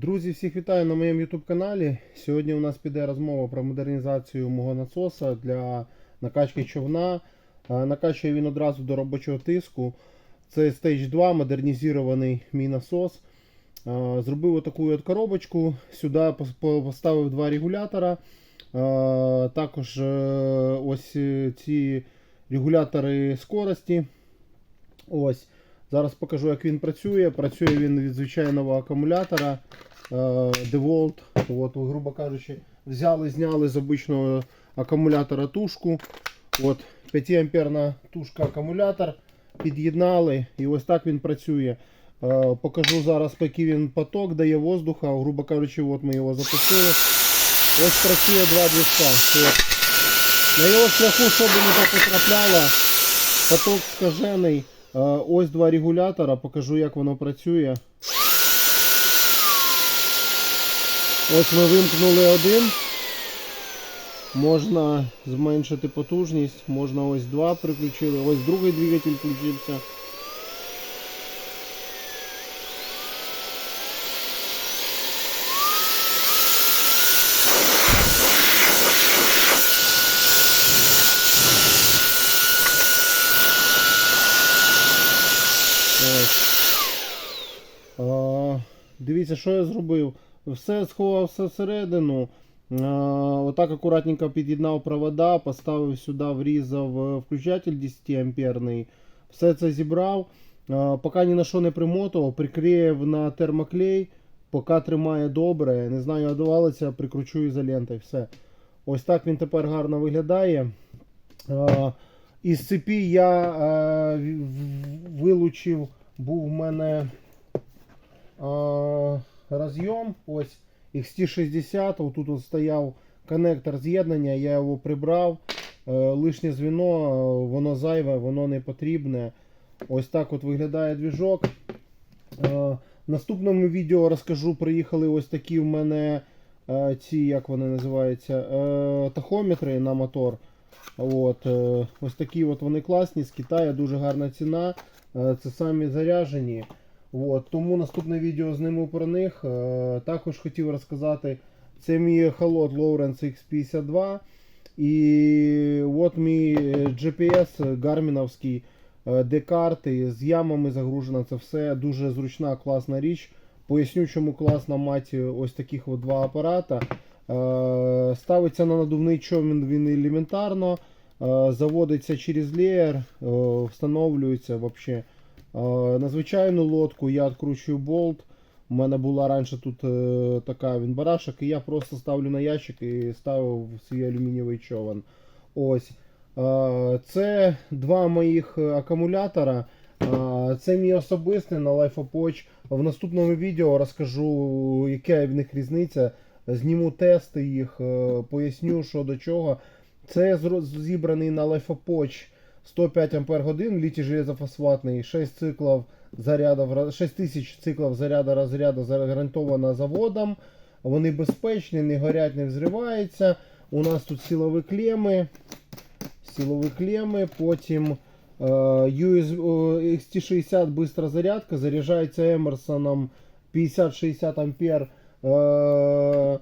Друзі, всіх вітаю на моєму YouTube каналі. Сьогодні у нас піде розмова про модернізацію мого насоса для накачки човна. Е, Накачує він одразу до робочого тиску. Це Stage 2, модернізований мій насос. Е, Зробив отаку от коробочку. Сюди поставив два регулятора. Е, Також ось ці регулятори скорості. Ось. Зараз покажу, як він працює. Працює він від звичайного акумулятора е, DeWalt. От, грубо кажучи, взяли, зняли з обичного акумулятора тушку. От, 5 амперна тушка акумулятор. Під'єднали і ось так він працює. Е, Покажу зараз, який він поток дає воздуха. Грубо кажучи, от ми його запустили. Ось працює два движка. От. На його шляху, щоб не потрапляло, поток скажений. Е, Ось два регулятора, покажу як воно працює. Ось ми вимкнули один. Можна зменшити потужність, можна ось два приключили, ось другий двигатель включився. Ось. Дивіться, що я зробив. Все сховав все всередину. А, отак акуратненько під'єднав провода, поставив сюди, врізав е, включатель 10 амперний. Все це зібрав. Поки ні на що не примотував, прикрив на термоклей, поки тримає добре. Не знаю, одувалося, прикручу ізолентою. Все. Ось так він тепер гарно виглядає. Із цепі я е, вилучив, був в мене е, розйом, ось XT60, отут от стояв коннектор з'єднання, я його прибрав. Е, лишнє звіно, е, воно зайве, воно не потрібне. Ось так от виглядає двіжок. Е, в наступному відео розкажу, приїхали ось такі в мене е, ці, як вони називаються, е, тахометри на мотор. От, е, ось такі от вони класні, з Китаю, дуже гарна ціна. Е, Це самі заряжені. От, тому наступне відео зніму про них. Е, Також хотів розказати, це мій холод Lowrance X52. І от мій GPS гарміновський, е, де карти з ямами загружено. Це все дуже зручна, класна річ. Поясню, чому класно мати ось таких от два апарата. Е, Ставиться на надувний човен він елементарно. Е, Заводиться через леєр, е, встановлюється вообще. На звичайну лодку я відкручую болт. У мене була раніше тут така він барашок, і я просто ставлю на ящик і ставив свій алюмінієвий човен. Ось. Це два моїх акумулятора. Це мій особистий на LifeApproach. В наступному відео розкажу, яка в них різниця. Зніму тести їх, е, поясню, що до чого. Це зібраний на LifeApproach 105 Ампер годин, літій железофосфатний, 6 циклів заряду, 6 тисяч циклів заряду розряду гарантовано заводом. Вони безпечні, не горять, не взриваються. У нас тут силові клеми, силові клеми, потім USB, о, XT60 бистра зарядка, заряджається Емерсоном 50-60 ампер. Е,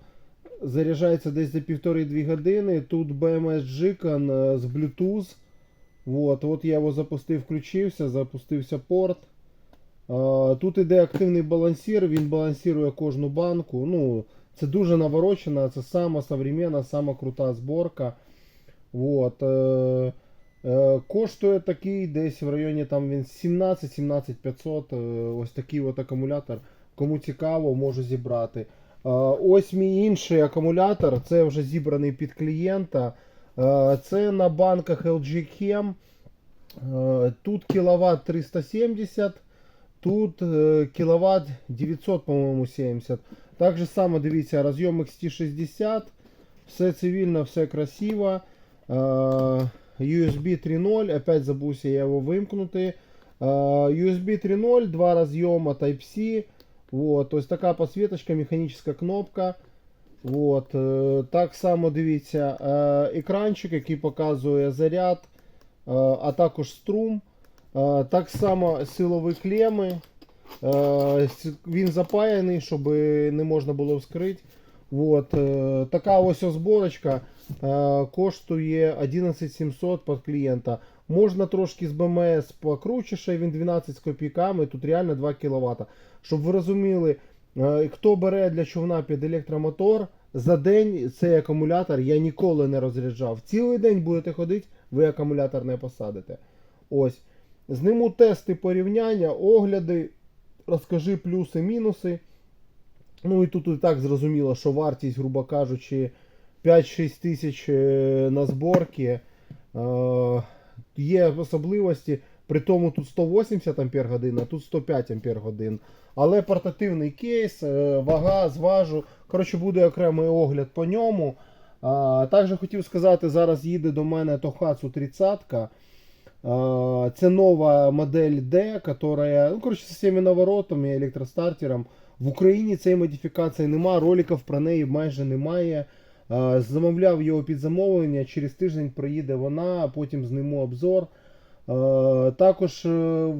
заряджається десь за 1,5-2 години. Тут BMS Jicon е, з Bluetooth. Вот, от я його запустив, включився, запустився порт. Е, Тут іде активний балансір, він балансирує кожну банку. Ну, це дуже наворочена, це сама современна, сама крута зборка. Е, коштує такий десь в районі там він 17-17 500. е, Ось такий от акумулятор. Кому цікаво, можу зібрати. Е, Ось мій інший акумулятор, це вже зібраний під клієнта. Е, Це на банках LG Chem. Е, Тут кіловат 370, тут кіловат 900, по-моєму, 70. Так же само, дивіться, розйом XT60. Все цивільно, все красиво. USB 3.0, опять забувся я його вимкнути. USB 3.0, два розйома Type-C. Вот, ось така посвіточка, механічна кнопка. Вот, е, так само дивіться, екранчик, який показує заряд, е, а також струм. Так само силові клеми. Він запаяний, щоб не можна було вскрити. Вот. е, Така ось зборочка е, коштує 11700 під клієнта. Можна трошки з БМС покручіше, він 12 з копійками, тут реально 2 кВт. Щоб ви розуміли, е, хто бере для човна під електромотор, за день цей акумулятор я ніколи не розряджав. Цілий день будете ходити, ви акумулятор не посадите. Ось. Зниму тести порівняння, огляди, розкажи плюси, мінуси. Ну і тут і так зрозуміло, що вартість, грубо кажучи, 5-6 тисяч е, на зборки. Є особливості, при тому тут 180 Ампер годин, а тут 105 Ампер годин. Але портативний кейс, е, вага, зважу. Коротше, буде окремий огляд по ньому. А, також хотів сказати, зараз їде до мене Tohatsu 30. А, Це нова модель D, которая, ну, коротше, з всіми наворотами, і електростартером. В Україні цієї модифікації нема, роликів про неї майже немає. А, Замовляв його під замовлення, через тиждень приїде вона, потім зніму обзор. Також е,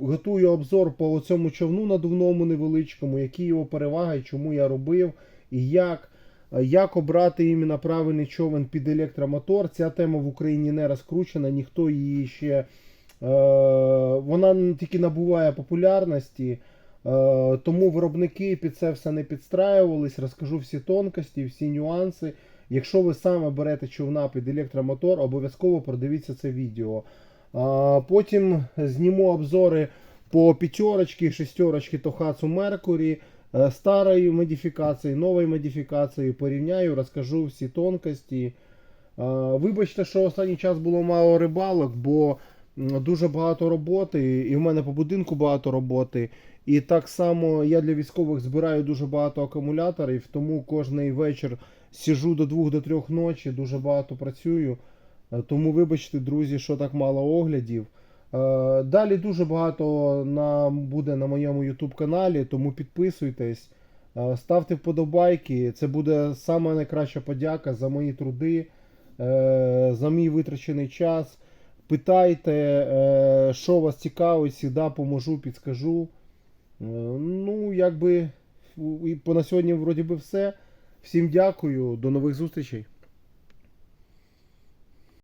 готую обзор по цьому човну надувному невеличкому, які його переваги, чому я робив і як. Е, Як обрати іменно правильний човен під електромотор? Ця тема в Україні не розкручена, ніхто її ще. Е, вона тільки набуває популярності, е, тому виробники під це все не підстраювались. Розкажу всі тонкості, всі нюанси. Якщо ви саме берете човна під електромотор, обов'язково продивіться це відео. Потім зніму обзори по п'ятерочки, шестерочки Tohatsu Mercury, е, старої модифікації, нової модифікації, порівняю, розкажу всі тонкості. Вибачте, що останній час було мало рибалок, бо дуже багато роботи, і в мене по будинку багато роботи. І так само я для військових збираю дуже багато акумуляторів, тому кожний вечір сижу до 2-3 ночі, дуже багато працюю. Е, Тому вибачте, друзі, що так мало оглядів. Е, Далі дуже багато на, буде на моєму YouTube каналі, тому підписуйтесь, е, ставте вподобайки. Це буде найкраща подяка за мої труди, за мій витрачений час. Питайте, е, що вас цікавить, завжди поможу, підскажу. Е, Ну, якби по на сьогодні вроді би все. Всім дякую, до нових зустрічей.